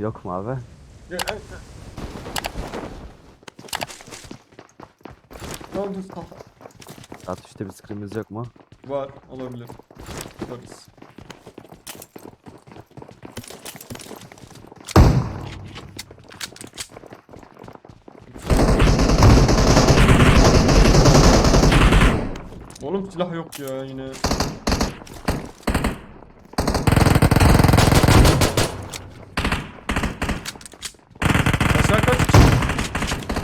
Yok mu abi? Oldu Mustafa? Atışta bir screen'imiz yok mu? Var olabilir. Varız. Oğlum silah yok ya yine. Aşağı kaç?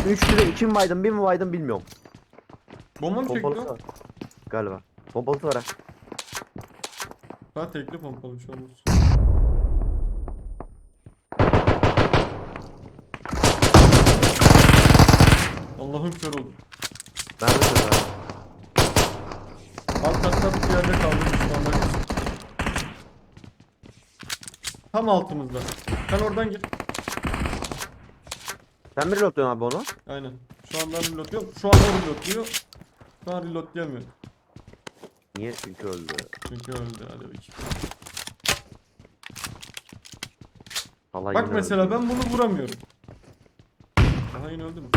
3 lira 2 mi baydım 1 mi baydım bilmiyorum. Bomba mı çekti Pompalısı o? var. Galiba. Pompalısı var ha. Ha tekli pompalı şu an olsun. Allah'ım kör oldu. Ben de şurada. Alt katta bir yerde kaldı düşmanlar. Tam altımızda. Sen oradan gir. Sen mi reloadluyorsun abi onu? Aynen. Şu an ben reloadluyorum. Şu an o reloadluyor. Şu an reloadlayamıyor. Niye? Çünkü öldü. Çünkü öldü. Hadi bakayım. Bak yine mesela öldü. ben bunu vuramıyorum. Aha yine öldü mü?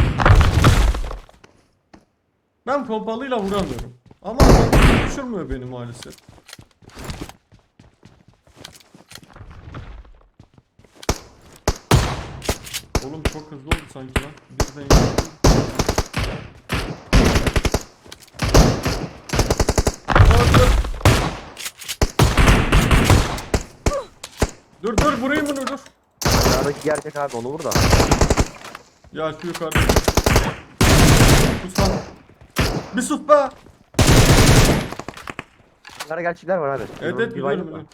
Ben pompalıyla vuramıyorum. Ama adam düşürmüyor beni maalesef. Oğlum çok hızlı oldu sanki lan. Birden yürüdüm. Dur dur. Vurayım bunu dur. Aşağıdaki gerçek abi onu vur da. Ya şu yukarıda. Sus lan. Bir sus be. Bunlara gerçekler var abi. Evet evet biliyorum biliyorum.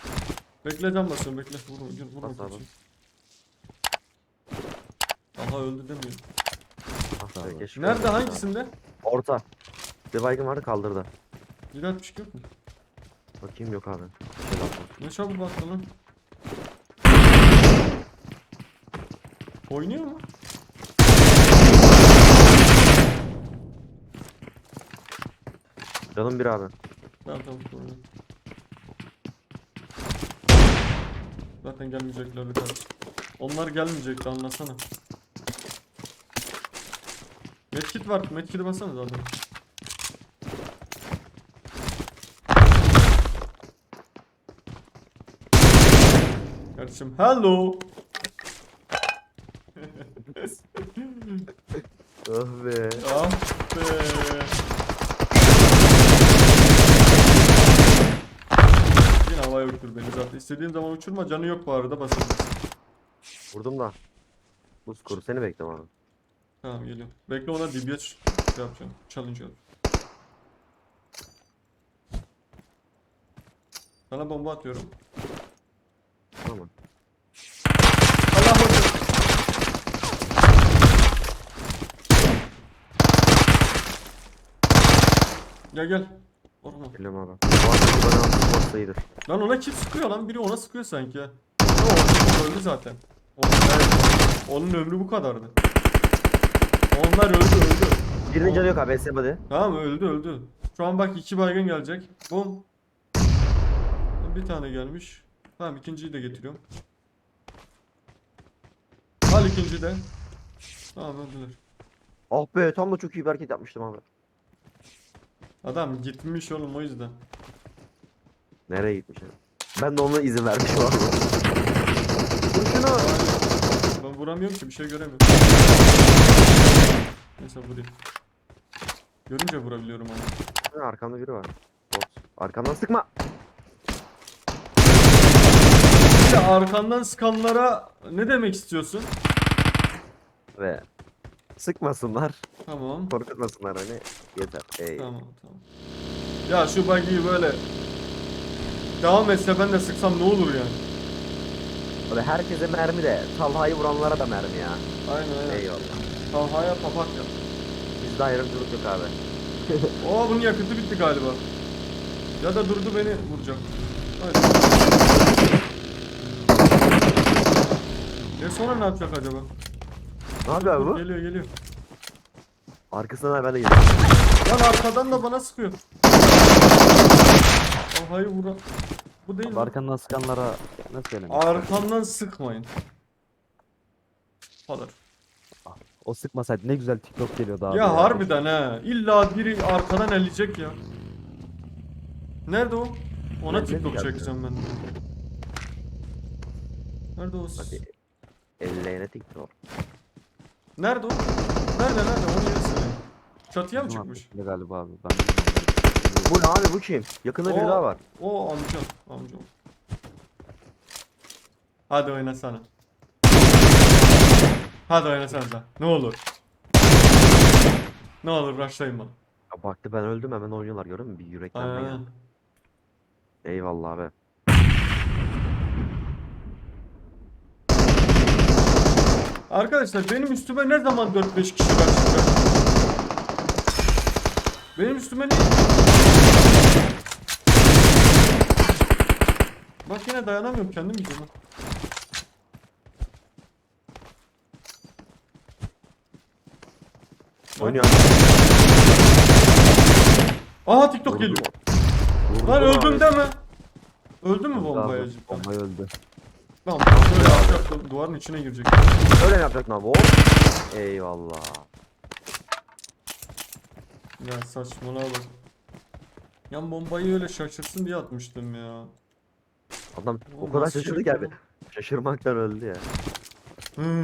Bekle can basıyorum bekle. Vurma gir vurma. Bas abi. Aha öldü demiyor. Ah, be, keşke Nerede öldürse. hangisinde? Orta. Bir baygın vardı kaldırdı. 162 yok mu? Bakayım yok abi. Şey. Ne çabuk baktın lan. Oynuyor mu? Canım bir abi. Tamam tamam oynuyor. Zaten gelmeyeceklerdi kardeşim. Onlar gelmeyecekti anlasana. Medkit var. Medkit'i bassana zaten. Kardeşim hello. Oh be. Ah be. Yine havaya uçur beni zaten. İstediğin zaman uçurma canı yok bu arada basabilirsin. Vurdum da. Buz kuru seni bekliyorum abi. Tamam geliyorum. Bekle ona DBS şey yapacağım. Challenge yap. Sana bomba atıyorum. Tamam. Allah hoca. Gel gel. Orhan. Geliyorum abi. Arada bana atılmazsa iyidir. Lan ona kim sıkıyor lan? Biri ona sıkıyor sanki. Ya o öldü zaten. Onun, evet. Onun ömrü bu kadardı. Onlar öldü öldü. Birinin canı yok abi. Hadi. Tamam öldü öldü. Şu an bak iki baygın gelecek. Bum. Bir tane gelmiş. Tamam ikinciyi de getiriyorum. Al ikinci de. Tamam öldüler. Ah be tam da çok iyi bir hareket yapmıştım abi. Adam gitmiş oğlum o yüzden. Nereye gitmiş abi? Ben de ona izin vermişim abi. Vur şunu. Ben vuramıyorum ki bir şey göremiyorum. Neyse vurayım. Görünce vurabiliyorum ama. Ha, Arkamda biri var. Bot. Arkamdan sıkma. Arkandan sıkanlara ne demek istiyorsun? Ve sıkmasınlar. Tamam. Korkutmasınlar hani. Yeter. Ey. Tamam tamam. Ya şu buggy'yi böyle devam etse ben de sıksam ne olur yani? Böyle herkese mermi de Talha'yı vuranlara da mermi ya. Aynen aynen. Eyvallah. Talha'ya papatya. Biz Bizde ayrımcılık yok abi. Oo bunun yakıtı bitti galiba. Ya da durdu beni vuracak. Hadi. E sonra ne yapacak acaba? Ne yapıyor abi bu? Geliyor geliyor. Arkasından ben de geliyorum. Lan arkadan da bana sıkıyor. Aa, hayır vura. Bu değil Abi mi? arkandan sıkanlara ne söyleyeyim? Arkamdan sıkmayın. Kalır. O sıkmasaydı ne güzel TikTok geliyordu abi. Ya harbiden ha. İlla biri arkadan elleyecek ya. Nerede o? Ona Nerede TikTok geldi? çekeceğim ben. de. Nerede o? Hadi. Ellerine TikTok. Nerede o? Nerede nerede? Yeri söyle. Çatıya mı Bizim çıkmış? arkasında Galiba abi. Ben Bu ne abi bu kim? Yakında biri daha var. O amca. Amca. Hadi oynasana. Hadi oynasana sen. Ne olur. Ne olur rushlayın bana. Ya baktı ben öldüm hemen oynuyorlar gördün mü? Bir yüreklenme. Aynen. Eyvallah abi. Arkadaşlar benim üstüme ne zaman 4-5 kişi kaçacak? Benim üstüme ne? Bak yine dayanamıyorum kendim ha. Oynuyor. Aha TikTok geliyor. Lan öldüm deme. Öldü mü Öldü bombaya abi, cidden? Bombaya öldü. Tamam böyle yapacak duvarın içine girecek. Öyle mi yapacaktın abi? Hop. Eyvallah. Ya saçmalığa bak. Ya bombayı öyle şaşırsın diye atmıştım ya. Adam o Oğlum kadar nasıl şaşırdı ki yapıyor abi. Şaşırmaktan öldü ya. Hmm.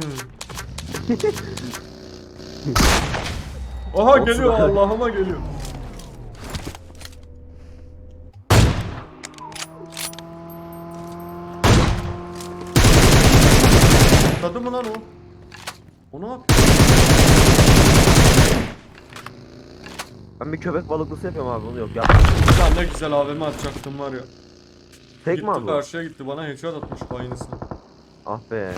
Aha Olsun geliyor abi. Allah'ıma geliyor. Tadı mı lan o? O ne yapıyor? Ben bir köpek balıklısı yapıyorum abi bunu yok ya. Lan ne güzel AVM atacaktım var ya. Tek gitti mi abi? bu? karşıya gitti bana headshot atmış aynısı. Ah be.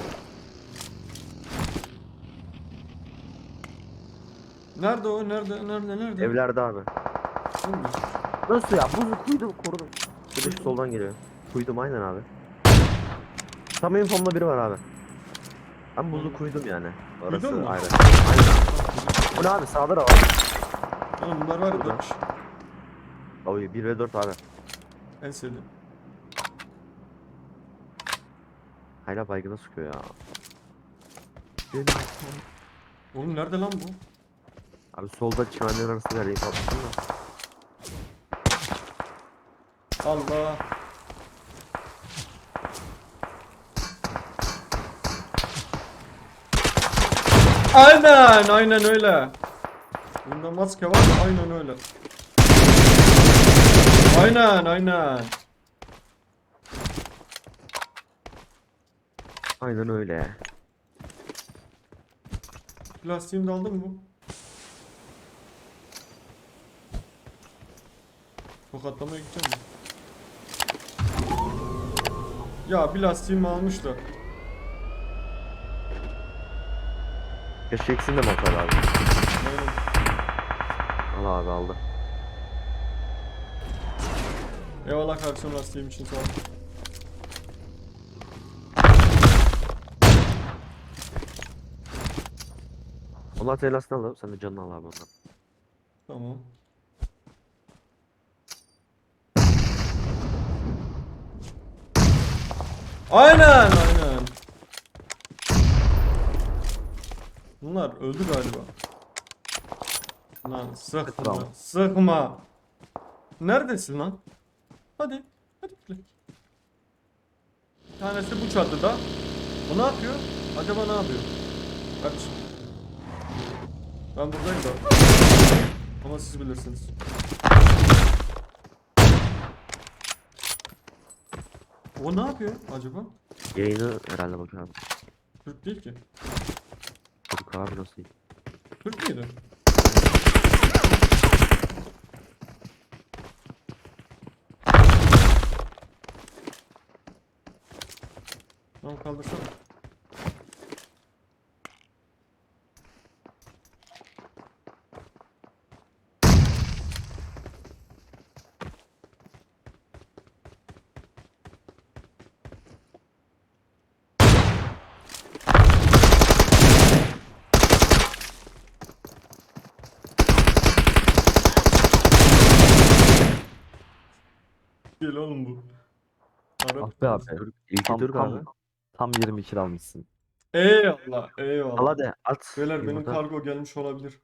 Nerede o? Nerede? Nerede? Nerede? Evlerde abi. Nasıl ya? Buzu kuydum korudum. Bir de şu soldan geliyor. Kuydum aynen abi. Tam infomda biri var abi. Ben buzu kuydum yani. Orası Kuydun mu? ayrı. Aynen. Bu ne abi? Sağda da var. Oğlum bunlar var ya Burada. dört kişi. Oy 1 ve 4 abi. En sevdiğim. Hala baygına sıkıyor ya. Oğlum nerede lan bu? Abi solda çimenlerin arasında yerdeyim atmışsın da. Allah. Aynen, aynen öyle. Bunda maske var, aynen öyle. Aynen, aynen. Aynen öyle. Plastiğimi de aldın mı? Tokatlamaya gideceğim mi? Ya bir lastiğimi almış da. Keşke ikisini de mi atar abi? Al abi aldı. Eyvallah kardeşim lastiğim için sağ ol. Allah telasını alalım sen de canını al abi ondan. Tamam. Aynen aynen. Bunlar öldü galiba. Lan sıkma sıkma. Neredesin lan? Hadi. Hadi. Bir tanesi bu çatıda. O ne yapıyor? Acaba ne yapıyor? Kardeşim. Ben buradayım da. Ama siz bilirsiniz. O ne yapıyor acaba? Yayını herhalde bak abi. Türk değil ki. Çocuk abi nasıl? Türk müydü? Tamam kaldırsana. Değil oğlum bu. Arap Ah be abi. Tam, Türk tam, abi. tam 20 kill almışsın. Eyvallah, Al eyvallah. hadi at. Beyler benim yumurta. kargo gelmiş olabilir.